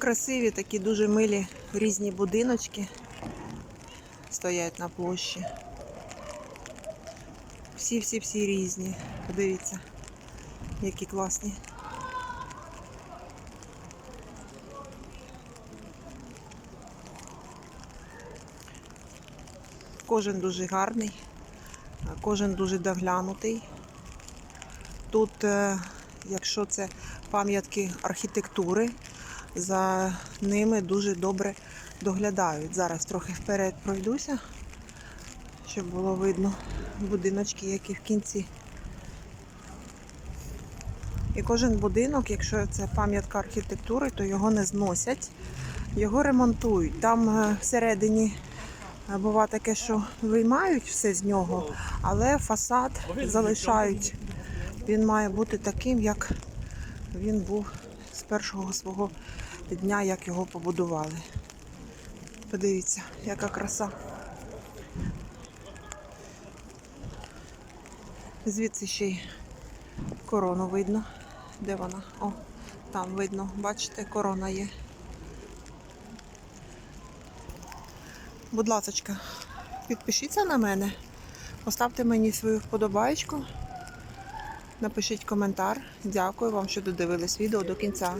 Красиві такі дуже милі різні будиночки стоять на площі. Всі-всі-всі різні. Подивіться, які класні. Кожен дуже гарний, кожен дуже доглянутий. Тут, е, якщо це пам'ятки архітектури, за ними дуже добре доглядають. Зараз трохи вперед пройдуся, щоб було видно будиночки, які в кінці. І кожен будинок, якщо це пам'ятка архітектури, то його не зносять, його ремонтують. Там е, всередині е, бува таке, що виймають все з нього, але фасад залишають. Він має бути таким, як він був першого свого дня, як його побудували. Подивіться, яка краса. Звідси ще й корону видно. Де вона? О, там видно, бачите, корона є. Будь ласочка, підпишіться на мене, поставте мені свою вподобайку. Напишіть коментар. Дякую вам, що додивились відео до кінця.